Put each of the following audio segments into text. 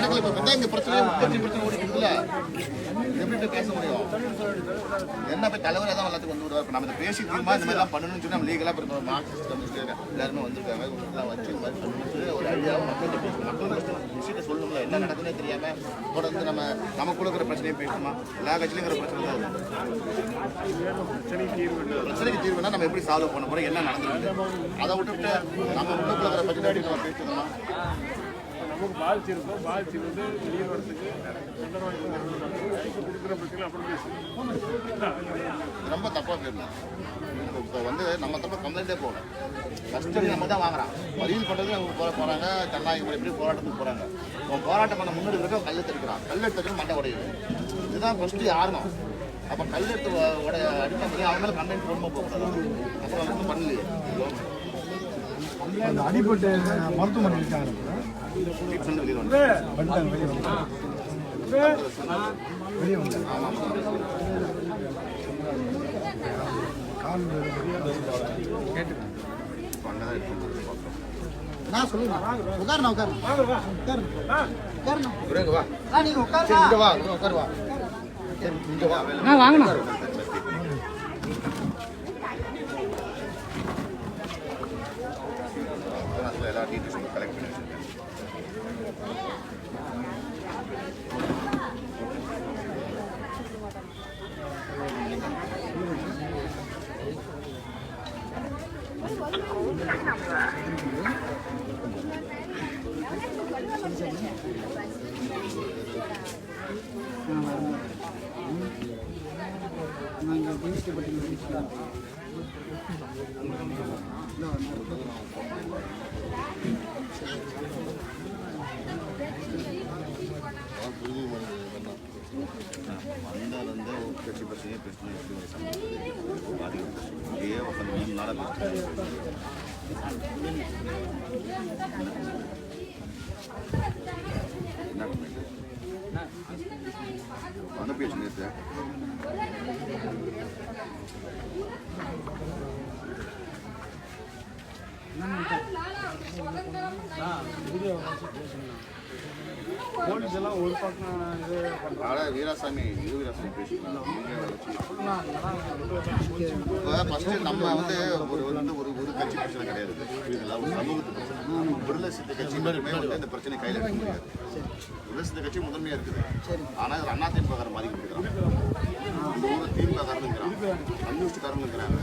நடக்கல இப்ப பிரச்சனை முப்பத்தி பிரச்சனை ஓடிக்குதுல்ல எப்படி பேச முடியும்? என்ன போய் தலைவர் தான் எல்லாத்துக்கும் வந்து விடுவார். இப்ப நம்ம இதை பேசி தீர்மா இந்த பண்ணணும்னு சொல்லி நம்ம லீகலா இப்போ மார்க்சிஸ்ட் கம்யூனிஸ்ட் எல்லாருமே வந்திருக்காங்க. இவங்கெல்லாம் வச்சு இந்த மாதிரி பண்ணணும்னு ஒரு ஐடியா மக்கள் மக்கள் விஷயத்தை சொல்லணும்ல. என்ன நடக்குதுன்னே தெரியாம தொடர்ந்து நம்ம நமக்குள்ள இருக்கிற பிரச்சனையை பேசணுமா? எல்லா கட்சியிலும் பிரச்சனை தான். பிரச்சனைக்கு தீர்வுனா நம்ம எப்படி சால்வ் பண்ண போறோம்? என்ன நடந்துருக்கு? அதை விட்டுட்டு நம்ம உள்ளுக்குள்ள இருக்கிற பிரச்சனை நம்ம பேசணுமா நமக்கு பாதிச்சிருக்கோம் பாதிச்சு வந்து வெளியே வரத்துக்கு கொடுக்குற பிரச்சனை அப்புறம் பேசு ரொம்ப தப்பா போயிடலாம் இப்போ வந்து நம்ம தப்ப கம்ப்ளைண்டே போகல ஃபஸ்ட்டு நம்ம தான் வாங்குறான். பதிவு பண்ணுறது அவங்க போக போகிறாங்க தன்னாயம் எப்படி போராட்டத்துக்கு போகிறாங்க அவன் போராட்டம் பண்ண முன்னாடி இருக்க கல் எடுத்துக்கிறான் கல் எடுத்துக்கிட்டு மண்டை உடையுது. இதுதான் ஃபஸ்ட்டு ஆரம்பம் அப்போ கல் எடுத்து உடைய அடிக்க முடியும் அவங்க மேலே கம்ப்ளைண்ட் போடாம போகக்கூடாது? அப்புறம் ஒன்றும் பண்ணலையே. அந்த அடிபட்டு மருத்துவமனை இருக்காங்க. வெளியே வந்து வெளியே வந்து கால் கேட்டு நான் சொல்லுங்க உட்காருண்ணா. நீங்க இங்க வா. உட்காரு வா. இங்க வா எல்லா டீட்டெயில்ஸும் கலெக்ட் பண்ணி வச்சுருக்கேன் நாங்கள் தேசியப்பட்டி முடிச்சுக்கலாம் அதான் புரிஞ்சு வேண்டாம் வந்தால் வந்து கட்சி பிரச்சனையே பிரச்சனை எப்படி ஒரு சம்பளம் பாதிக்கும் இங்கேயே உட்காந்து மூணு நாளாக பேசிட்டு Thank you. போலீஸ் எல்லாம் ஒரு பக்கம் இது பண்ணுறாங்க அதனால் வீராசாமி இரு வீராசாமி பேசிக்கலாம் இப்போ ஃபஸ்ட்டு நம்ம வந்து ஒரு வந்து ஒரு ஒரு கட்சி பிரச்சனை கிடையாது. புரியுதுங்களா? ஒரு சமூகத்து பிரச்சனை. விடுதலை சித்த கட்சி வந்து இந்த பிரச்சனை கையில் எடுக்க முடியாது. விடுதலை சித்த கட்சி முதன்மையாக இருக்குது. ஆனால் இது அண்ணா திமுக பாதிக்கப்படுகிறாங்க இந்த ஊரில் திமுக காரனுங்கிறாங்க கம்யூனிஸ்ட் காரணங்கிறாங்க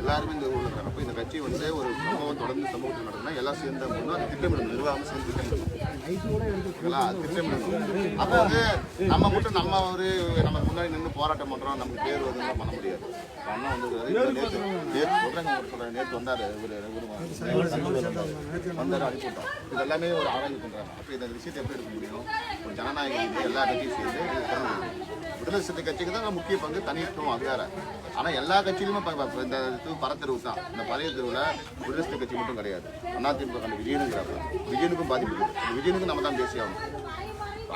எல்லாருமே இந்த ஊரில் இருக்கிறாங்க அப்போ இந்த கட்சி வந்து ஒரு சம்பவம் தொடர்ந்து சமூகத்தில் நடக்குதுன்னா எல்லாம் சேர்ந்த அப்படின்னா அது திட்டமிடணும் நிர்வாகம் சேர்ந்து திட்டமிடணும் திட்டமிடணும் அப்போ வந்து நம்ம மட்டும் நம்ம ஒரு நம்ம முன்னாடி நின்று போராட்டம் பண்ணுறோம் நமக்கு பேர் வருதுலாம் பண்ண முடியாது அண்ணா வந்து நேற்று நேற்று சொல்றாங்க நேற்று வந்தார் இவர் இவர் வந்தாரு வந்தாரு அனுப்பிவிட்டோம் இது எல்லாமே ஒரு ஆராய்ச்சி பண்றாங்க அப்போ இந்த விஷயத்தை எப்படி எடுக்க முடியும் ஒரு ஜனநாயகம் வந்து எல்லா கட்சியும் சேர்ந்து இது பண்ண விடுதலை சிறுத்தை கட்சிக்கு தான் முக்கிய பங்கு தனித்துவம் அது வேற ஆனால் எல்லா கட்சியிலுமே இப்ப- இந்த இது பரத்தெருவு தான் இந்த பழைய தெருவில் விடுதலை சிறுத்தை கட்சி மட்டும் கிடையாது அதிமுக கண்ட விஜயனுங்கிறாங்க விஜயனுக்கும் பாதிப்பு இருக்குது. இந்த விஜயனுக்கும் நம்ம தான் பேசி ஆகணும்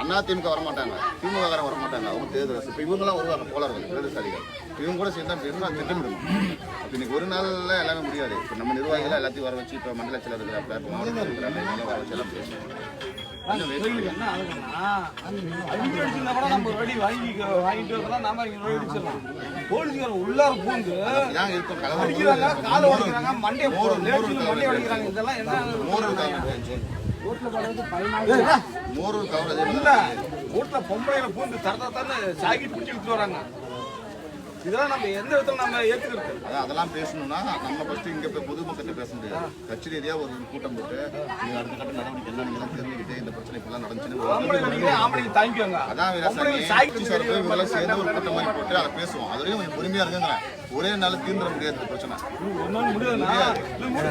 அண்ணா திமுக வர மாட்டாங்க திமுக காரன் வர மாட்டாங்க அவங்க தேர்தல் இப்போ இவங்கெல்லாம் வருவாங்க போலர்கள் இடதுசாரிகள் இவங்க கூட சேர்ந்தா பேசணும் அது திட்டமிடணும் அப்போ இன்னைக்கு ஒரு நாள்ல எல்லாமே முடியாது. இப்போ நம்ம நிர்வாகிகள் எல்லாத்தையும் வர வச்சு இப்போ மண்டல செயலர் இருக்கிறாங்க இப்போ மாவட்ட செயலர் இருக்கிறாங்க இவங்கெல்லாம் வர வச்சு எல்லாம் பேசணும் என்ன ஆகுதுன்னா, அடிச்சு அடிச்சுன்னா கூட நம்ம ஒரு அடி வாங்கி- வாங்கிட்டு வரலாம், நாம இங்க நோய் அடிச்சிடலாம். போலீஸ்காரன் உள்ளார பூந்து அடிக்கிறாங்க, காலை உடைக்கிறாங்க, மண்டையை மண்டையை உடைக்கிறாங்க. இதெல்லாம் என்ன ரோட்ல பொம்பளைங்களை பூந்து தர தர தரன்னு சாக்கி பிடிச்சி விட்டு வராங்க. இதெல்லாம் நம்ம எந்த இடத்துல நம்ம ஏத்துக்கிறது? அதான் அதெல்லாம் பேசணும்னா நம்ம ஃபர்ஸ்ட் இங்க போய் பொதுமக்கள்கிட்ட பேச முடியாது. கட்சி ரீதியா ஒரு கூட்டம் போட்டு நீங்க அடுத்த கட்ட நடவடிக்கை எல்லாம் நீங்க தெரிஞ்சுக்கிட்டு இந்த பிரச்சனை இப்பெல்லாம் நடந்துச்சுன்னு தாங்கிக்குவாங்க அதான் சேர்ந்து ஒரு கூட்டம் மாதிரி போட்டு அதை பேசுவோம். அது வரையும் கொஞ்சம் பொறுமையா இருக்குங்கிறேன். ஒரே நாள் தீர்ந்துட முடியாது இந்த பிரச்சனை.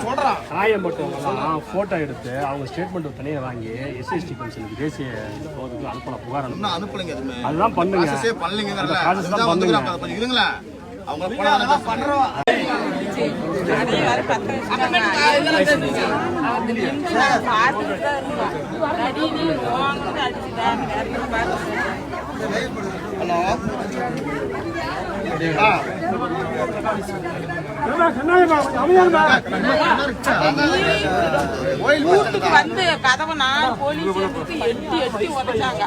சொல்றான் காயப்பட்டவங்கலாம் ஃபோட்டோ எடுத்து அவங்க ஸ்டேட்மெண்ட் தனியாக வாங்கி எஸ்எஸ்டி கமிஷனுக்கு தேசிய அனுப்பலாம் புகார் இன்னும் அனுப்பலைங்க எதுவுமே. அதுதான் பண்ணுங்க. கொஞ்சம் இருங்களேன். அவங்க பண்றோம் ஹலோ? வீட்டுக்கு வந்து கதவை போலீஸ் எடுத்து எட்டி எட்டி உடைச்சாங்க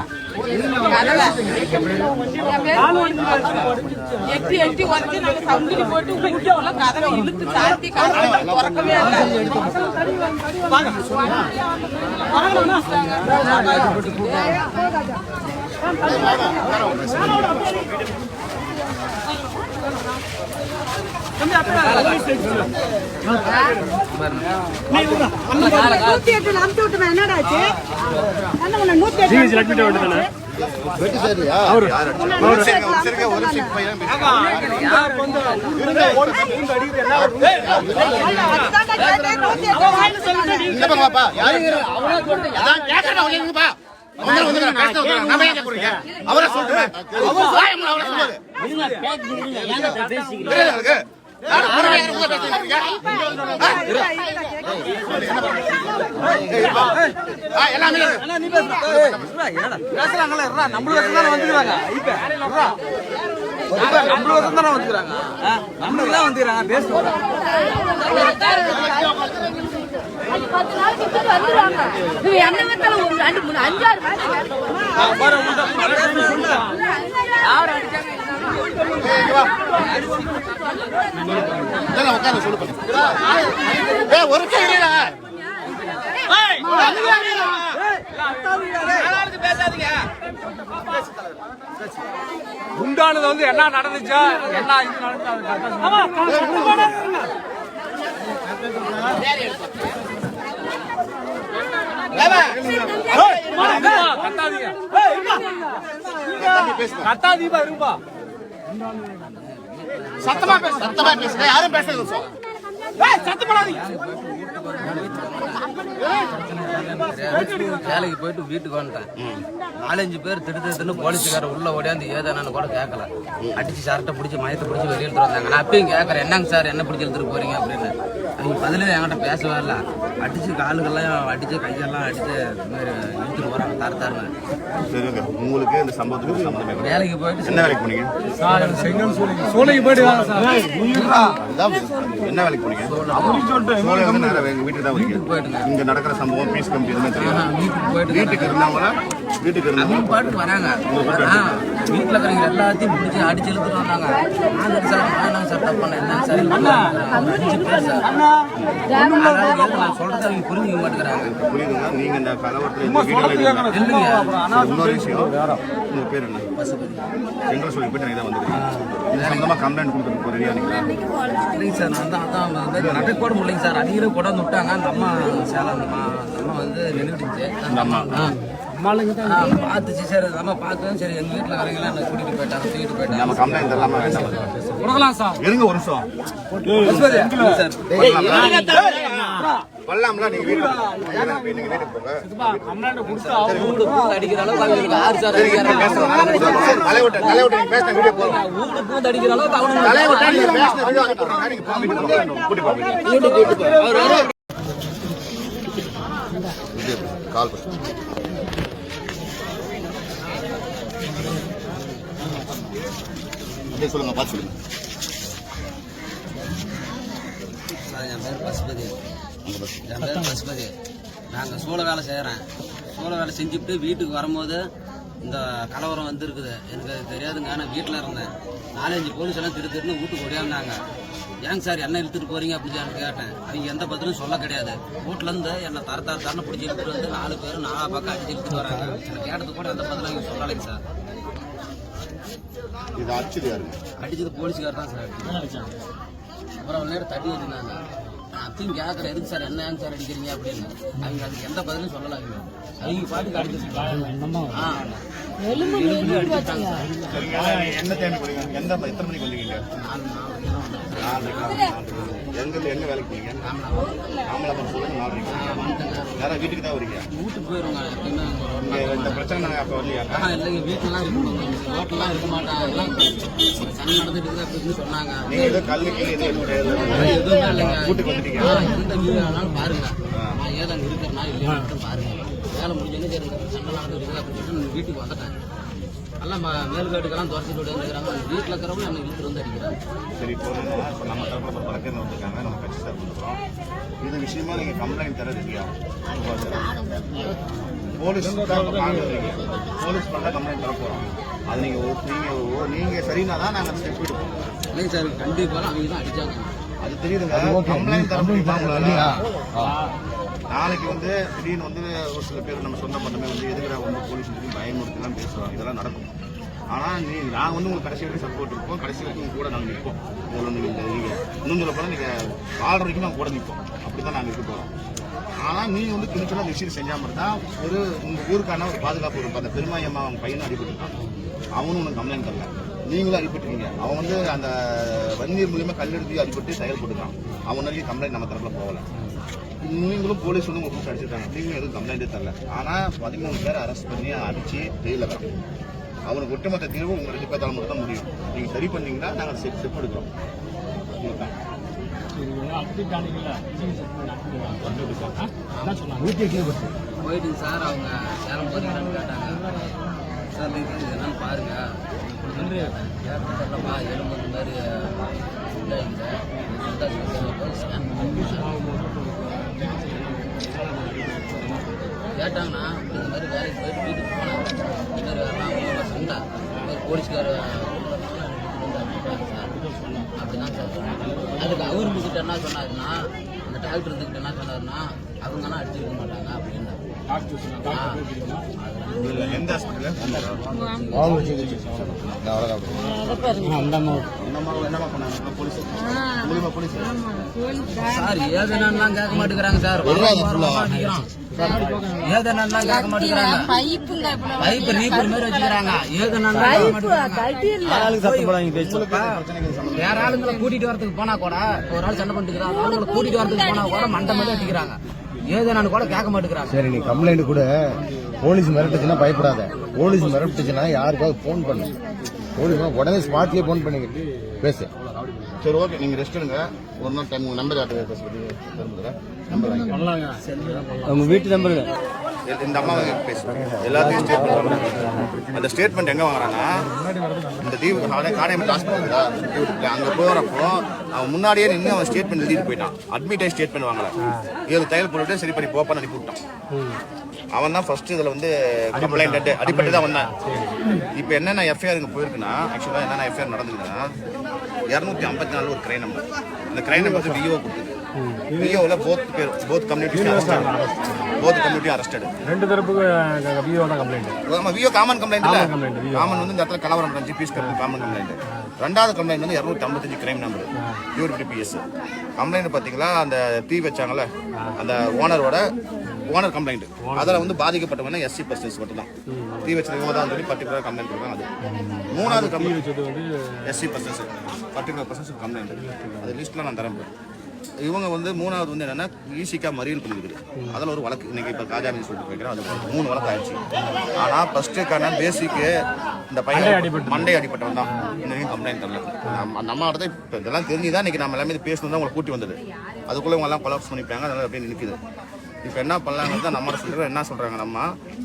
எட்டி எட்டி உடச்சி நாங்க சங்கிலி போட்டு வீட்டுக்குள்ள கதவை இழுத்து சாத்தி கதவை திறக்கவே நூத்தி எட்டுல அமுச்சு விட்டுமே என்னடா ஆச்சு என்ன பண்ண நூத்தி எட்டு வெட்டி சரியா ஒரு சரிங்க ஒரு நிமிஷம் பையன் அதுதான்டா கேட்டேன், நூத்தி எட்டு வாங்கிட்டு சொன்னாங்க. இந்த பக்கமாப்பா யாரு அதான் கேட்கறேன் அவங்க எங்கப்பா அவங்க வந்து பேச வந்துடுறாங்க. நம்ம ஏன்? கேட்கறீங்க அவரே சொல்லுங்க அவர் வாயம் அவரே சொல்லுவாரு. புரியல உங்களுக்கு? யாரு பொறுமையா எல்லாமே. பேசுறாங்கல்ல இருடா, நம்மளும் வசந்தானே வந்துக்கிறாங்க இப்ப இருடா. இப்ப நம்மளும் வசந்தானே வந்துக்கிறாங்க ஆ, நம்மளுக்கு தான் வந்துக்கிறாங்க பேசுறோம் பத்து நாளைக்கு இப்படி வந்துருவாங்க. இது என்ன வந்தாலும் ஒரு ரெண்டு, மூணு, அஞ்சாறு பேர் இதெல்லாம் சொல்லு பண்ணு. ஒரு நிமிஷம் உண்டானது வந்து என்ன நடந்துச்சா என்ன இது கத்தாதீங்க கத்தாதீபா இருப்பா சத்தமா பேசு சத்தமா பேசுங்க யாரும் பேசுறது நிமிஷம். வேலைக்கு போயிட்டு வீட்டுக்கு வந்துட்டேன். நாலஞ்சு பேர் திட்டு திட்டுன்னு போலீஸுக்கார உள்ள ஓடியாந்து ஏதானு கூட கேட்கல அடிச்சு சரட்டை பிடிச்சி மயத்தை பிடிச்சி வெளியே எடுத்துட்டு வந்தாங்க. நான் அப்பயும் கேட்கறேன் என்னங்க சார் என்ன பிடிச்சி எடுத்துட்டு போறீங்க? அப்படின்னு. அவங்க பதிலே என்கிட்ட பேசவே இல்லை. அடிச்சு காலுக்கெல்லாம் அடிச்சு கையெல்லாம் அடிச்சு இழுத்துட்டு போறாங்க தர தரன்னு. உங்களுக்கு இந்த சம்பவத்துக்கு சம்மந்தமே கிடையாது. வேலைக்கு போயிட்டு என்ன வேலைக்கு போனீங்க? சோலைக்கு போயிட்டு வாங்க சார். அதான் என்ன வேலைக்கு போனீங்க? வீட்டுக்கு தான் வரீங்க இங்க நடக்கிற சம்பவம் பீஸ் கம்பி எதுவுமே தெரியும் வீட்டுக்கு போயிட்டு வீட்டுக்கு அவங்க வராங்க. ஆ, வீட்டுல இருக்கிறவங்க எல்லாத்தையும் பிடிச்சி அடிச்சு இழுத்துட்டு வந்தாங்க. நான் எதுக்கு சார் சார் தப்பு பண்ணேன்? என்ன சார் அஞ்சு பேர் சார் நான் சொல்றதை அவங்க புரிஞ்சுக்க மாட்டேங்கிறாங்க. புரியுதுங்க. நீங்க இந்த கலவரத்துல இந்த இன்னொரு விஷயம். உங்க பேர் என்ன? செங்கல் சொல்லி போயிட்டு தான் வந்துருக்கீங்க சம்பந்தமா கம்ப்ளைண்ட் நிக்கலாம் இல்லைங்க சார் நான் தான் அதான் நடக்க கூட முடியலைங்க சார். அடிக்கிற கூட விட்டாங்க. அந்த அம்மா சேலம் அந்த அம்மா அந்த வந்து நின்றுட்டுச்சு இந்த அம்மா. பார்த்துச்சு சரி சரி எங்கள் வீட்டில் வரீங்களா என்ன கூட்டிகிட்டு போயிட்டாங்க தூக்கிட்டு போயிட்டாங்க நம்ம கம்ப்ளைண்ட் தரலாமா வேண்டாம் கொடுக்கலாம் சார் இருங்க ஒரு நிமிஷம் நீங்க வீட்டுக்கு அடிக்கிற அளவுக்கு ஆறு சார் தலைவிட்ட தலைவிட்ட நீங்க பேசின வீடியோ போதும் வீடு பூந்து அடிக்கிற அளவுக்கு அவனுக்கு தலைவிட்ட நீங்க பேசின வீடியோ நீங்க கூட்டி கால் பண்ணு அப்படியே சொல்லுங்க பார்த்து சொல்லுங்க. சார், என் பேர் பசுபதி என் பேர் பசுபதி நாங்கள் சூளை வேலை செய்கிறேன் சூளை வேலை செஞ்சுட்டு வீட்டுக்கு வரும்போது இந்த கலவரம் வந்துருக்குது. எனக்கு அது தெரியாதுங்க நான் வீட்டில் இருந்தேன். நாலஞ்சு போலீஸ் எல்லாம் திரு திருன்னு வீட்டுக்கு ஓடியாந்தாங்க. ஏங்க சார் என்ன இழுத்துட்டு போறீங்க அப்படின்னு கேட்டேன். அவங்க எந்த பதிலும் சொல்ல கிடையாது. வீட்டிலேருந்து என்னை தர தர தரன்னு பிடிச்சி இழுத்துட்டு வந்து நாலு பேர் நாலா பக்கம் அடிச்சு இழுத்துட்டு வராங்க. எனக்கு கேட்டது கூட எந்த பதிலும் அவங்க சொல்லலைங்க சார். இது அடிச்சது யாருங்க அடிச்சது போலீஸ்கார் தான் சார். அடிச்சாங்க. அப்புறம் ஒரு நேரம் தட்டி வச்சிருந்தாங்க நான் அப்பயும் கேட்குறேன் எதுக்கு சார் என்ன சார் அடிக்கிறீங்க அப்படின்னு. அவங்க அதுக்கு எந்த பதிலும் சொல்லலை அவங்க. பாட்டுக்கு சரிங்க. என்ன போறீங்க? எந்த எத்தனை மணிக்கு வந்தீங்க எங்க என்ன வேலைக்கு போறீங்க ஆம்பளை சொல்லுங்க நாளைக்கு நேரம் வீட்டுக்கு தான் வரீங்க வீட்டுக்கு போயிருவாங்க இந்த பிரச்சனை நாங்க அப்ப வரலையா இல்லைங்க வீட்டிலலாம் இருக்க ரோட்டெலாம் இருக்க மாட்டாங்க எல்லாம் சண்டை நடந்துட்டு சொன்னாங்க நீங்க எதுவும் எதுவும் இல்லைங்க வீட்டுக்கு வந்துட்டீங்க எந்த வீடு ஆனாலும் பாருங்க நான் ஏதோ அங்கே இருக்கிறேன்னா இல்லையா மட்டும் பாருங்க வேலை முடிஞ்சோன்னு சரி சண்டை நடந்துட்டு இருக்குது அப்படின்னு வீட்டுக்கு வந்துட்டேன். எல்லாம் மேல்காட்டுக்கெல்லாம் துரத்திட்டு ஓடி வந்துக்கிறாங்க வீட்டில் இருக்கிறவங்க இழுத்துட்டு வந்து அடிக்கிறாங்க. சரி இப்போ இப்போ நம்ம தரப்புல இப்போ வழக்கறிஞர் வந்திருக்காங்க. நம்ம கட்சி சார் இது விஷயமா நீங்க கம்ப்ளைண்ட் தர ரெடியா போலீஸ். போலீஸ் பண்ண கம்ப்ளைண்ட் தர போறோம். அது நீங்க ஒரு- நீங்க ஒரு- நீங்க சரினா தான் நாங்க ஸ்டெப் எடுப்போம். இல்லைங்க சார் கண்டிப்பாக அவங்க தான் அடிச்சாங்க. அது தெரியுதுங்க. கம்ப்ளைண்ட் தர முடியுமா உங்களால? நாளைக்கு வந்து திடீர்னு வந்து ஒரு சில பேர் நம்ம சொந்த பந்தமே வந்து எதுக்குடா வந்து போலீஸ் சொல்லி பயமுறுத்திலாம் பேசுவாங்க இதெல்லாம் நடக்கும். ஆனால் நீ நான் வந்து உங்களுக்கு கடைசி வரைக்கும் சப்போர்ட் இருப்போம். கடைசி வரைக்கும் கூட நாங்கள் நிற்போம் உங்களை நீங்க நீங்கள் நீங்கள் இன்னும் சொல்ல போனால் நீங்கள் வாழ்ற வரைக்கும் நாங்கள் கூட நிற்போம் அப்படி தான் நாங்கள் இருக்க போகிறோம் ஆனால் நீங்க வந்து துணிச்சலாக அந்த விஷயம் செஞ்சால் மட்டும்தான் ஒரு உங்கள் ஊருக்கான ஒரு பாதுகாப்பு இருக்கும். அந்த பெருமாயம்மா அவங்க பையனும் அடிபட்டுருக்கான். அவனும் உனக்கு கம்ப்ளைண்ட் தரல நீங்களும் அடிபட்டுருக்கீங்க. அவன் வந்து அந்த வன்னியர் மூலியமாக கல் எடுத்து அடிபட்டு செயல்பட்டுருக்கான் அவன் வரைக்கும் கம்ப்ளைண்ட் நம்ம தரப்பில் போகலை. நீங்களும் போலீஸ் வந்து உங்களுக்கு அடிச்சிருக்காங்க நீங்களும் எதுவும் கம்ப்ளைண்டே தரல. ஆனால் பதிமூணு பேர் அரெஸ்ட் பண்ணி அடிச்சு ஜெயில தான் அவனுக்கு ஒட்டுமொத்த தீர்வு உங்க ரெண்டு பேர்த்தால மட்டும் தான் முடியும். நீங்கள் சரி பண்ணீங்கன்னா நாங்கள் ஸ்டெப் செப் எடுக்கிறோம். இதுதான். போயிட்டு சார் அவங்க நேரம் போறீங்களான்னு கேட்டாங்க சார் இது என்னன்னு பாருங்க கேட்டப்பா எலும்பு இந்த மாதிரி இதாகிங்க கேட்டாங்கன்னா இந்த மாதிரி வேலைக்கு போயிட்டு வீட்டுக்கு போனாங்க இந்த மாதிரி வரலாம் அவங்க சண்டை இந்த மாதிரி போலீஸ்கார அப்படிதான் சார். அதுக்கு அவர் இருந்துக்கிட்ட என்ன சொன்னாருன்னா அந்த டாக்டர் இருந்துக்கிட்ட என்ன சொன்னாருன்னா அவங்கன்னா அடிச்சிருக்க மாட்டாங்க அப்படின்னு. சார் ஏதனாலாம் கேட்க மாட்டேங்கிறாங்க சார். மாட்டேங்கிறான் ஏதனாலாம் கேட்க மாட்டேங்கிறாங்க பைப்புங்க பைப்பு ரீப்பர் மாதிரி வச்சுக்கிறாங்க ஏதனாலாம் கேட்க மாட்டேங்கிறாங்க கட்டி இல்ல வேற ஆளுங்களை கூட்டிட்டு வரதுக்கு போனா கூட ஒரு ஆள் சண்டை பண்ணிக்கிறாங்க ஆளுங்களை கூட்டிட்டு வரதுக்கு போனா கூட மண்டை மாதிரி அடிக்கிறாங்க ஏதனான்னு கூட கேட்க மாட்டேங்கிறாங்க சரி நீ கம்ப்ளைண்ட் கூட போலீஸ் மிரட்டுச்சுன்னா பயப்படாத. போலீஸ் மிரட்டுச்சுன்னா யாருக்காவது ஃபோன் பண்ணு. போலீஸ் உடனே ஸ்பாட்லயே ஃபோன் பண்ணி பேசு. சரி ஓகே நீங்க ரெஸ்ட் எடுங்க. ஒரு நாள் டைம் உங்க நம்பர் ஆட்டு நம்பர் வாங்கிக்கிறேன் உங்க வீட்டு நம்பர் இந்த அம்மா பேசுவாங்க எல்லாத்தையும் ஸ்டேட்மெண்ட் அந்த ஸ்டேட்மெண்ட் எங்க வாங்குறாங்கன்னா இந்த தீவு காடையம் ஹாஸ்பிட்டல் அங்க போறப்போ அவன் முன்னாடியே நின்று அவன் ஸ்டேட்மெண்ட் எழுதிட்டு போயிட்டான். அட்மிட் ஆகி ஸ்டேட்மெண்ட் வாங்கல. ஏழு தையல் போட்டுட்டு சரி பண்ணி போப்பான்னு அனுப்பி விட்டான் அவன் தான் ஃபர்ஸ்ட் இதுல வந்து கம்ப்ளைண்ட் அடிப்பட்டு தான் வந்தான். இப்போ என்னென்ன எஃப்ஐஆர் இங்கே போயிருக்குன்னா ஆக்சுவலாக என்னென்ன எஃப்ஐஆர் நடந்ததுன்னா இரநூத்தி ஐம்பத்தி நாலு ஒரு கிரை நம்பர் இந்த கிரை நம்பர் வந்து விஓ விஓவில் போத் பேர் both community both community arrested ரெண்டு தரப்புக்கு விஓ தான் கம்ப்ளைண்ட் ஆமா விஓ காமன் கம்ப்ளைண்ட் இல்ல காமன் வந்து இந்த இடத்துல கலவரம் நடந்துச்சு பீஸ் கட்டு காமன் கம்ப்ளைண்ட் ரெண்டாவது கம்ப்ளைண்ட் வந்து இரநூத்தி ஐம்பத்தஞ்சு கிரைம் நம்பர் யூரிபி பிஎஸ் கம்ப்ளைண்ட் பாத்தீங்களா அந்த தீ வச்சாங்கல்ல? அந்த ஓனரோட ஓனர் கம்ப்ளைண்ட் அதில் வந்து பாதிக்கப்பட்டவங்க எஸ்சி பர்சன்ஸ் மட்டும் தான் தீ வச்சிருக்கவங்க தான் சொல்லி பர்டிகுலர் கம்ப்ளைண்ட் கொடுப்பாங்க அது மூணாவது complaint SC persons particular persons complaint அது லிஸ்ட்ல நான் தரேன். இவங்க வந்து மூணாவது வந்து என்னன்னா ஈசிக்கா மறியல் பண்ணிருக்குது அதில் ஒரு வழக்கு. இன்னைக்கு இப்போ காஜாமின்னு சொல்லிட்டு போய்க்கிறேன் அது மூணு வழக்கு ஆயிடுச்சு. ஆனால் ஃபர்ஸ்ட்டுக்கான பேசிக்கு இந்த பையன் மண்டை அடிப்பட்டவன் தான். இன்னைக்கு கம்ப்ளைண்ட் தரல. நம்ம நம்ம இடத்த இப்போ இதெல்லாம் தெரிஞ்சு தான் இன்னைக்கு நம்ம எல்லாமே இது பேசணும் தான் உங்களை கூட்டி வந்தது. அதுக்குள்ளே இவங்க எல்லாம் கொலாப்ஸ் பண்ணிட்டாங்க அதனால அப்படியே நிற்குது இப்போ என்ன பண்ணலாங்கிறது தான் நம்ம சொல்கிறோம் என்ன சொல்கிறாங்க நம்ம?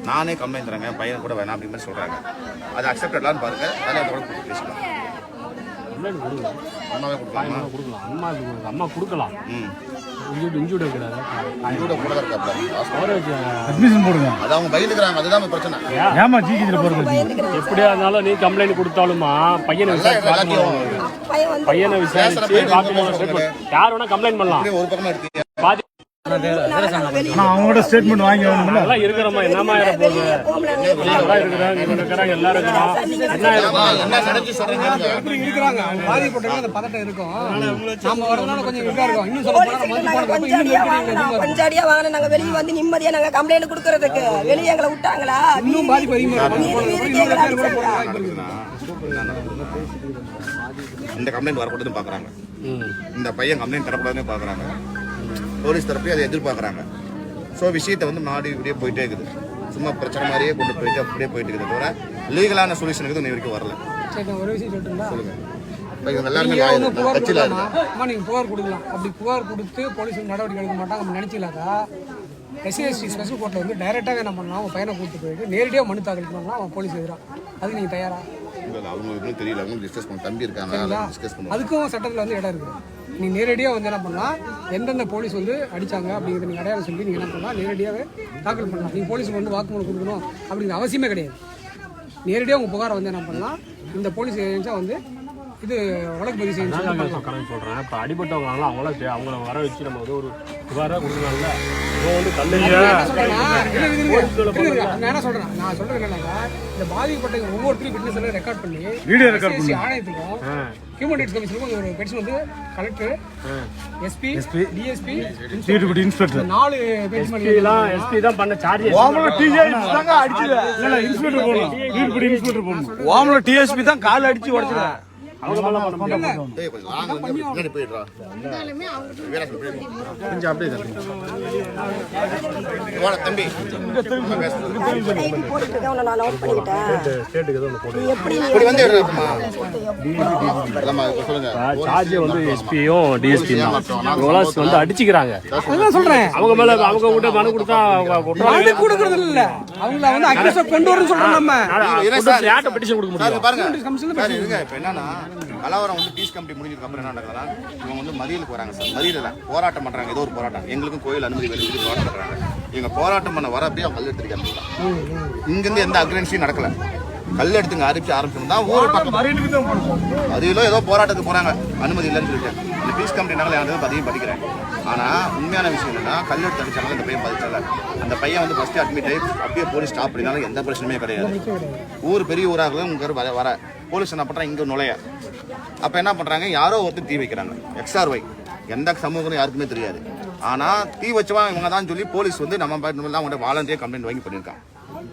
நானே கம்ப்ளைண்ட் தரேங்க பையன் கூட வேணாம் அப்படின்னு மாதிரி சொல்கிறாங்க அது அக்செப்டட்லான்னு பாருங்க. அதனால கூட கூட்டி பேசலாம் அம்மாவே கொடுக்கலாமா? கொடுக்கலாம். அம்மா அம்மா கொடுக்கலாம். ம். இன்ஜூர்டு இன்ஜூர்டு இருக்கிறாரு இதோட கூட இருக்காப்ல. அட்மிஷன் போடுங்க. அது அவங்க பயந்துக்கிறாங்க. அதுதான் பிரச்சனை. ஏமா ஜிஹெச்ல போறது எப்படியா இருந்தாலும் நீ கம்ப்ளைண்ட் கொடுத்தாலுமா பையனை விசாரிச்சு. பையனை விசாரிச்சு. யார் வேணா கம்ப்ளைண்ட் பண்ணலாம். ஒரு பக்கமா எடுத்தீங்க. ஆனா அவங்களோட ஸ்டேட்மெண்ட் வாங்கி வரணும்ல. எல்லாம் இருக்கிறோமா? என்னமா இருக்க போகுது எல்லாம் இருக்கிறாங்க எல்லாரும் இருக்கிறோம் என்ன அம்மா, என்ன நினைச்சு சொல்றீங்க? இருக்கிறாங்க. பாதிப்பட்டவங்க அந்த பதட்டம் இருக்கும். நாம வரதுனால கொஞ்சம் இதா இருக்கும். இன்னும் சொல்ல போனா பஞ்சாடியா வாங்கின நாங்க வெளியே வந்து நிம்மதியா நாங்க கம்ப்ளைண்ட் கொடுக்கறதுக்கு. வெளியே எங்களை விட்டாங்களா? இன்னும் பாதிப்பு அதிகமா இருக்கும். வீதி வீதிக்கு எங்களை அடிச்சாங்களா? இந்த கம்ப்ளைண்ட் வரக்கூடாதுன்னு பாக்குறாங்க இந்த பையன் கம்ப்ளைண்ட் தரக்கூடாதுன்னு பாக்குறாங்க போலீஸ் தரப்பையும் அதை எதிர்பார்க்கறாங்க. ஸோ விஷயத்தை வந்து மாடி இப்படியே போயிட்டே இருக்குது. சும்மா பிரச்சனை மாதிரியே கொண்டு போயிட்டு அப்படியே போயிட்டு இருக்குது தவிர லீகலான சொல்யூஷனுக்கு இன்ன வரைக்கும் வரல. சரி நான் ஒரு விஷயம் சொல்லட்டுங்களா? சொல்லுங்க. இப்போ இவங்க எல்லாருமே நீங்க ஒண்ணு lawyer. புகார் கொடுக்கலாமா? அப்படி புகார் கொடுத்து போலீஸ் நடவடிக்கை எடுக்க மாட்டாங்க அப்படி நினைச்சீங்களாக்கா எஸ்சிஎஸ்டி ஸ்பெஷல் கோர்ட்டில் வந்து டைரெக்டாக என்ன பண்ணலாம்? அவன் பையனை கூப்பிட்டு போயிட்டு நேரடியாக மனு தாக்கல் பண்ணலாம் அவன் போலீஸ் எதிராக அதுக்கு நீங்கள் தயாரா? இல்ல, அவங்களுக்கு இன்னும் தெரியல. அவங்க டிஸ்கஸ் பண்ண தம்பி இருக்காங்க டிஸ்கஸ் பண்ணுவோம். அதுக்கும் சட்டத்தில் வந்து இடம் இருக்குது நீ நேரடியாக வந்து என்ன பண்ணலாம்? எந்தெந்த போலீஸ் வந்து அடிச்சாங்க அப்படிங்கிறத நீங்கள் அடையாளம் சொல்லி நீங்கள் என்ன பண்ணலாம்? நேரடியாகவே தாக்கல் பண்ணலாம். நீங்கள் போலீஸுக்கு வந்து வாக்குமூலம் கொடுக்கணும் அப்படிங்கிற அவசியமே கிடையாது. நேரடியாக உங்கள் புகாரை வந்து என்ன பண்ணலாம்? இந்த போலீஸ் ஏஜென்ஸாக வந்து இது வழக்கு பதிவு செய்யணும். கணக்கு சொல்றேன். இப்போ அடிபட்டவங்க அவங்கள அவங்கள வர வச்சு நம்ம வந்து ஒரு புகாராக கொடுக்கலாம்ல. வந்து நான் என்ன சொல்றேன் நான் சொல்றது என்னன்னா இந்த பாதிக்கப்பட்ட ஒவ்வொருத்தரும் விட்னஸ் எல்லாம் ரெக்கார்ட் பண்ணி ஆணையத்துக்கும் ஹியூமன் ரைட்ஸ் கமிஷனுக்கும் ஒரு பெட்டிஷன் வந்து collector SP DSP duty inspector நாலு எல்லாம் எஸ்பி தான் பண்ண சார்ஜ் தாங்க அடிச்சுது. இல்ல இன்ஸ்பெக்டர் போடணும். டியூட்டி இன்ஸ்பெக்டர் போடணும். ஓமல டிஎஸ்பி தான் கால் அடிச்சு உடச்சிடுறேன் அவங்க மேல பண்ண முடியாது. ஏய், கொஞ்சம் அப்படியே தம்பி. எஸ்பியும் வந்து அடிச்சுக்கிறாங்க. சொல்றேன். அவங்க மேல அவங்க கிட்ட மனு கொடுத்தா மனு கொடுக்கறது இல்ல அவங்கள வந்து கொண்டு சொல்றோம் நம்ம. பெட்டிஷன் கொடுக்க முடியும்? பாருங்க. கமிஷன்ல. இப்ப என்னன்னா கலவரம் வந்து பீஸ் கமிட்டி முடிஞ்சதுக்கு அப்புறம் என்ன நடக்குதுன்னா இவங்க வந்து மறியலுக்கு வராங்க சார். மறியல போராட்டம் பண்றாங்க. ஏதோ ஒரு போராட்டம். எங்களுக்கும் கோயில் அனுமதி சொல்லி போராட்டம் பண்றாங்க. இவங்க போராட்டம் பண்ண வர அப்படியே அவங்க கல் எடுத்துருக்காங்க இங்க இருந்து எந்த அக்ரன்சியும் நடக்கல. கல் எடுத்துங்க ஆரம்பிச்சு ஆரம்பிச்சு தான் ஊர் பக்கம். மறியலோ ஏதோ போராட்டத்துக்கு போறாங்க. அனுமதி இல்லைன்னு சொல்லிட்டு இந்த பீஸ் கமிட்டி நகலை யாரும் பதிவு படிக்கிறேன். ஆனா உண்மையான விஷயம் என்னன்னா கல் எடுத்து அடிச்சாங்க இந்த பையன் பதிச்சல. அந்த பையன் வந்து ஃபர்ஸ்ட் அட்மிட் ஆகி அப்படியே போலீஸ் ஸ்டாப் பண்ணினாலும் எந்த பிரச்சனையுமே கிடையாது. ஊர் பெரிய ஊராக உங்க வர வர. போலீஸ் என்ன பண்ணுறாங்க இங்கே நுழைய. அப்போ என்ன பண்ணுறாங்க யாரோ ஒருத்தர் தீ வைக்கிறாங்க. எக்ஸ்ஆர் ஒய் எந்த சமூகம் யாருக்குமே தெரியாது. ஆனால் தீ வச்சவன் இவங்க தான் சொல்லி போலீஸ் வந்து நம்ம அவங்க வாலண்டியாக கம்ப்ளைண்ட் வாங்கி பண்ணியிருக்காங்க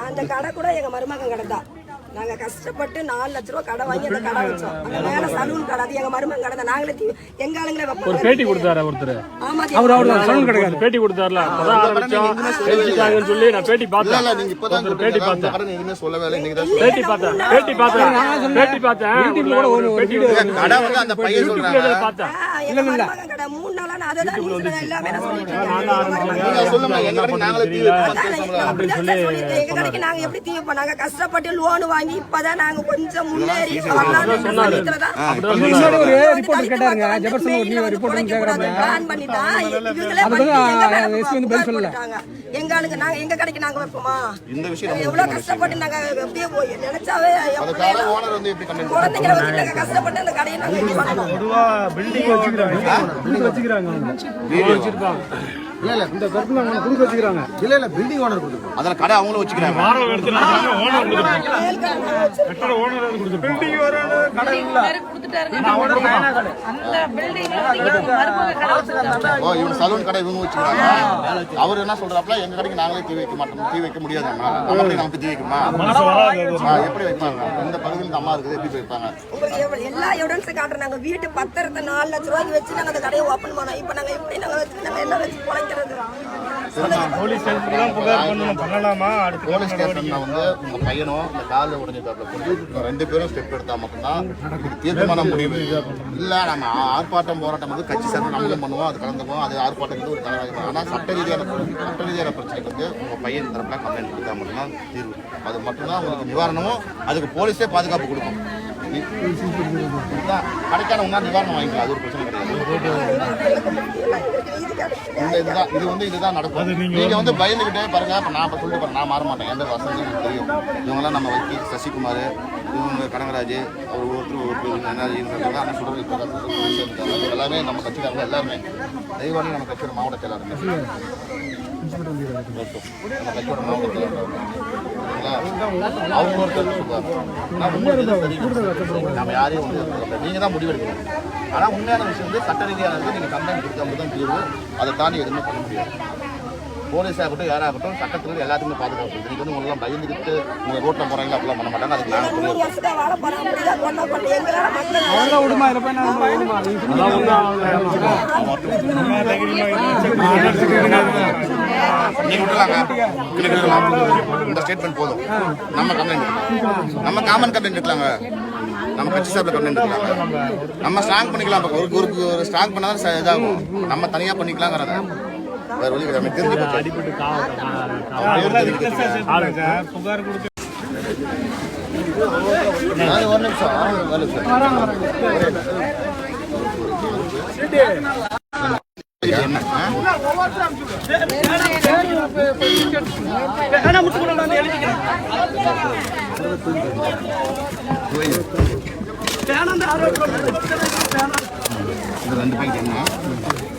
அந்த கடை கூட எங்கள் மருமகன் கடை தான். நாங்க கஷ்டப்பட்டு நாலு லட்ச ரூபா கடை வாங்கி அந்த கடை வச்சோம். அந்த மேல சலூன் கடை அது எங்க மருமகன் கடை தான். நாங்களே தீ- எங்க ஆளுங்களே வைப்போம் ஒரு பேட்டி கொடுத்தாரு ஒருத்தர்? ஆமா அவர் அவர் சலூன் கிடையாது பேட்டி கொடுத்தாருல? அப்பதான் ஆரம்பிச்சோம். பேசிட்டாங்கன்னு சொல்லி நான் பேட்டி இல்ல பார்த்தேன். இல்ல நீங்க இப்பதான் பேட்டி பார்த்தேன். கடன் எதுவுமே சொல்லவே இல்லை. இன்னைக்கு தான் பேட்டி பார்த்தேன். பேட்டி பார்த்தேன். பேட்டி பார்த்தேன். யூடியூப்ல கூட ஒரு- பேட்டி. கடை வந்து அந்த பையன் சொல்றாங்க பார்த்தேன் மருமகன் கடை மூணு அதை தான் சொல்லுங்க எல்லாமே நான் சொல்லிட்டு இருக்கேன். எங்க கடைக்கு நாங்க எப்படி தீ வைப்போம்? நாங்க கஷ்டப்பட்டு லோன் வாங்கி இப்பதான் நாங்க கொஞ்சம் முன்னேறி எங்க ஆளுங்க நாங்க எங்க கடைக்கு நாங்க வைப்போமா? எவ்வளவு கஷ்டப்பட்டு நாங்க அப்படியே போய் நினைச்சாவே குழந்தைங்களை வச்சுட்டு கஷ்டப்பட்டு அந்த கடையை நாங்க வச்சுக்கிறாங்க. குடுக்க வச்சுக்கிறாங்க அவங்க. இல்ல இல்ல இந்த கருத்துல அவங்க கொடுக்க வச்சுக்கிறாங்க. இல்ல இல்ல பில்டிங் ஓனர் கொடுத்துருக்கோம் அதில் கடை அவங்களும் வச்சுக்கிறாங்க. வாடகை ஓனர் கொடுத்துருப்பாங்க கட்டட ஓனர் கடை ஓ இவங்க சலூன் கடை இவங்க வச்சுக்கிறாங்க. அவர் என்ன சொல்றாப்ல எங்க கடைக்கு நாங்களே தீ வைக்க மாட்டோம். தீ வைக்க முடியாது நமக்கு தீ வைக்குமா. ஆ, எப்படி வைப்பாங்க? இந்த பகுதியில் அம்மா இருக்குது எப்படி வைப்பாங்க? எல்லா எவிடன்ஸும் காட்டுறோம். நாங்க வீட்டு பத்திரத்தை நாலு லட்ச ரூபாய்க்கு வச்சு நாங்க அந்த கடையை ஓபன் பண்ணோம். இப்ப நாங்க எப்படி நாங்க வச்சு நாங்க எல்லாம் வச்சு பிழைக்கிறது போலீஸ் ஸ்டேஷனுக்கு தான் புகார் பண்ணணும். பண்ணலாமா? அடுத்து போலீஸ் ஸ்டேஷன்ல வந்து உங்க பையனும் இந்த காலில் உடஞ்சிருக்காப்ல கொஞ்சம் ரெண்டு பேரும் ஸ்டெப் எடுத்தா மட்டும்தான் இதுக்கு தீர்க்கமான முடிவு. இல்ல நம்ம ஆர்ப்பாட்டம் போராட்டம் வந்து கட்சி சார்ந்து நம்மளும் பண்ணுவோம் அது கலந்துக்குவோம் அது ஆர்ப்பாட்டம் வந்து ஒரு தலைவராக ஆனா சட்ட ரீதியான சட்ட ரீதியான பிரச்சனைக்கு வந்து உங்க பையன் தரப்புல கம்ப்ளைண்ட் கொடுத்தா மட்டும்தான் தீர்வு. அது மட்டும்தான் உங்களுக்கு நிவாரணமும் அதுக்கு போலீஸே பாதுகாப்பு கொடுக்கும். கடைக்கான ஒன்றா நிவாரணம் வாங்கிக்கலாம் அது ஒரு பிரச்சனை இந்த இதுதான் இது வந்து இதுதான் நடக்கும். நீங்க வந்து பயந்துகிட்டே பாருங்க இப்ப நான் சொல்லிட்டு பாருங்க நான் மாற மாட்டேன். எந்த வசதி எனக்கு தெரியும். இவங்கெல்லாம் நம்ம வைக்கி சசிகுமார் இவங்க அவர் அண்ணன் சுடர் இப்போ எல்லாமே நம்ம கட்சிக்காரங்க எல்லாருமே. தெய்வானி நம்ம கட்சியோட மாவட்ட செயலாளர் நம்ம கட்சியோட மாவட்ட செயலாளர் சரிங்களா? அவங்க ஒருத்தர் சொல்லுவாங்க நான் உங்களுக்கு நம்ம யாரையும் வந்து நீங்கள் தான் முடிவெடுக்கணும் ஆனால் உண்மையான விஷயம் வந்து சட்ட ரீதியானது நீங்கள் கம்ப்ளைண்ட் கொடுத்தா தான் தீர்வு அதை தாண்டி எதுவுமே பண்ண முடியாது போலீஸ் ஆகட்டும் யாராகட்டும் சட்டத்தில் எல்லாத்துக்குமே பாதுகாப்பு. நீங்க வந்து உங்களெல்லாம் பயந்துக்கிட்டு உங்க ரோட்ல போறாங்க அப்படிலாம் பண்ண மாட்டாங்க. அதுக்கு நாங்கள் மூணு வருஷத்துக்கு வாழ போறோம் அப்படிதான் கொண்டா கொண்டு எங்களால மக்கள் அவங்க விடுமா இதில் போய் நான் விடுமா நீங்க சொன்னீங்க. நீங்க விட்டுலாங்க கிளிக்கு விடலாம். இந்த ஸ்டேட்மெண்ட் போதும். நம்ம கம்ப்ளைண்ட் நம்ம காமன் கம்ப்ளைண்ட் எடுக்கலாங்க. நம்ம கட்சி சார்பில் கம்ப்ளைண்ட் நம்ம ஸ்ட்ராங் பண்ணிக்கலாம். ஒரு ஒரு ஒரு ஸ்ட்ராங் பண்ணாதான் இதாகும். நம்ம தனியா பண்ணிக்கலாங்கிறத. வேற வழி ஆளுங்க புகார் ஒரு நிமிஷம் ஒரு நிமிஷம். இது ரெண்டு பாக்கெட் என்ன?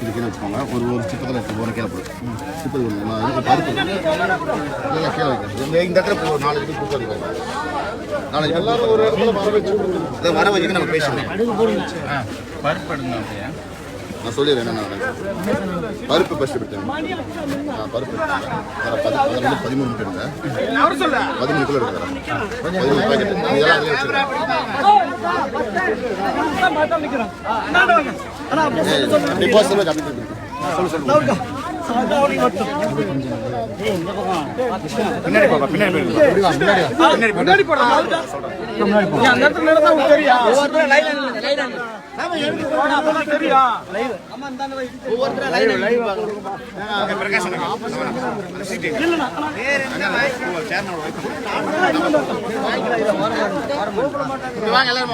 இது கீழே வச்சுக்கோங்க. ஒரு ஒரு சிப்பத்தில் எடுத்து ஒரு கீழே போடு. இதுக்கு பருப்பு. இல்லை கீழே வைக்கிறேன் இந்த- இந்த இடத்துல ஒரு நாலு இது வைக்கிறேன் நாலு எல்லாரும் ஒரு இடத்துல வர வச்சு வர வச்சுட்டு நம்ம பேசணும் பருப்பு எடுங்க அப்படியே. நான் சொல்லிடுறேன் என்ன பருப்பு ஃபஸ்ட்டு எடுத்தேன் ஆ பருப்பு பதிமூணு முட்டை எடுத்தேன். பதிமூணு கிலோ எடுக்கிறேன். பதிமூணு பாக்கெட் இதெல்லாம் அதிலே வச்சுருக்கேன். அப்படி சொல்லு சொல்லு பின்னாடி போப்பா பின்னாடி வா, முன்னாடி வா. பின்னாடி போ ஒவ்வொருத்தரும் லைன் நில்லுங்க, லைன் நில்லுங்க. பிரகாஷ் இங்க வாங்க எல்லாரும்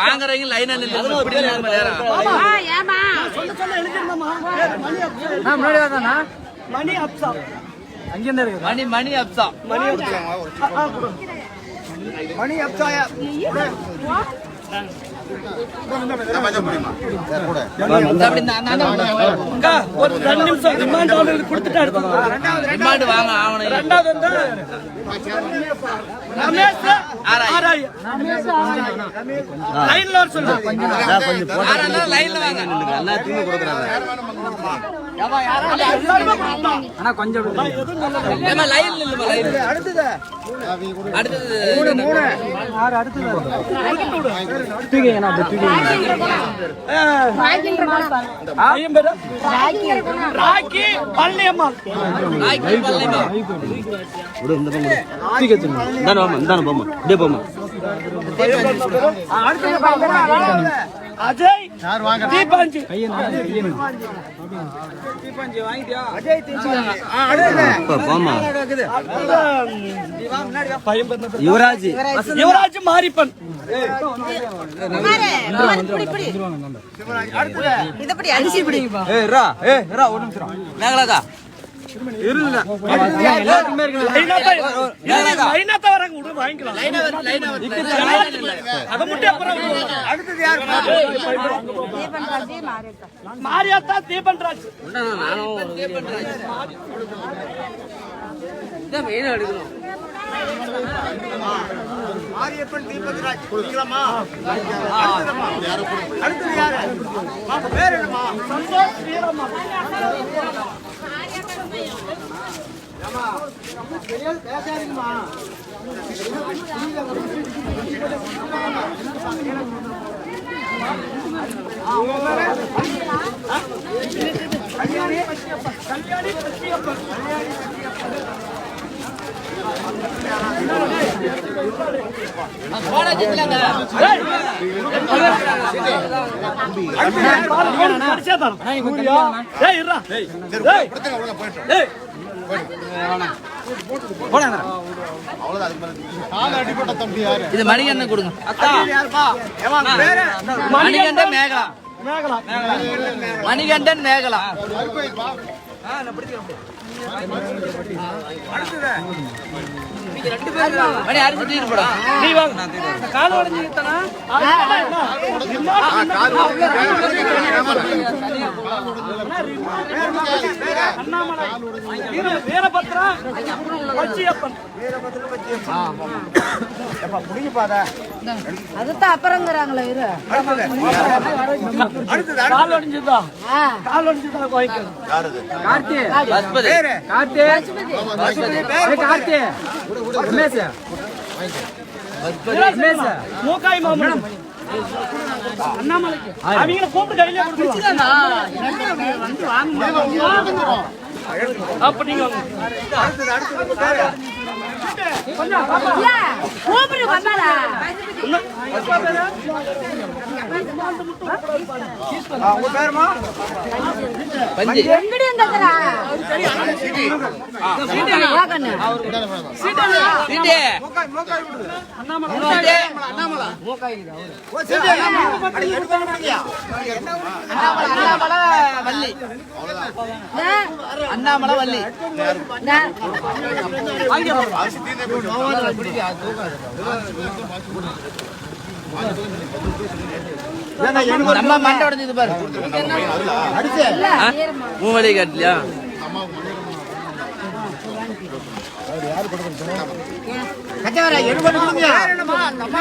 வாங்க ரேவதி வாமா கேட்டு வா செட்டு அப்படியே லைனா வாங்க லைனா வாங்க கொஞ்சம் கேமரா எடுங்க. ஆ, வாங்குறவங்க மட்டும் லைனா விடுப்பா. ஏம்மா, வாங்குறவங்க லைனா நில்லுங்க. இப்படி நில்லுங்க நேரம். ஏமா மணி மணி அப்சா. அப்படி நான் நான் தான் ஒரு ரெண்டு நிமிஷம் ரிமாண்ட் ஆர்டர் கொடுத்துட்டு அடுத்து ரிமாண்ட் வாங்க ஆவணும் ரெண்டாவது வந்து லைன்ல வர லைன்ல வாங்க எல்லாத்தையுமே கொடுக்குறாங்க இல்லமா லைன் அடுத்தது அடுத்தது. மூணு ராக்கி பழனியம்மா நாய்க்கு பல்லைமா அஜய் தீபாஞ்சி யுவராஜ் யுவராஜ் மாரிப்பன் ஏய் ரா ஏய் ரா ஒரு நிமிஷம் மேகலாக்கா இருங்க. லைனாத்த வராங்க விடு வாங்கிக்கலாம் லைனா வந்து லைனா அடுத்தது யாரு? மாரியாத்தா அடுத்தது யாரு? பேர் என்னமா சந்தோஷ் வீரம்மா கல்யாணி பச்சையப்பன் போடா ஜிங்கலாங்க அவ்வளோதான் அதுக்கு இது மணிகண்டன் கொடுங்க. மணிகண்டன் மேகலா. மணிகண்டன் மேகலா. மணி அரிசி தீர்வு போடா நீ வாங்க. கால உடஞ்சிட்டனா அண்ணாமலை வீர- வீரபத்ரா பச்சையப்பன் அதுதான் அப்புறங்கிறாங்களே இரு. கால் உடஞ்சுதா கால் உடஞ்சுதா வாங்கிக்கணும் பசுபதி. மூக்காய் மாமன். அவங்கள கூப்பிட்டு கையிலே கொடுத்துருவாங்க அப்ப நீங்க கூப்பிடு வந்தாரா உங்க பேருமா எங்கடி இருந்தாரா வாக்கண்ணு சீட்டு அண்ணாமலை அண்ணாமலை அண்ணாமலை வள்ளி அண்ணாமலை வள்ளி நம்ம மண்டை உடஞ்சது பாரு. மூவலி காட்டலையா கச்சவரா எடுபட்டு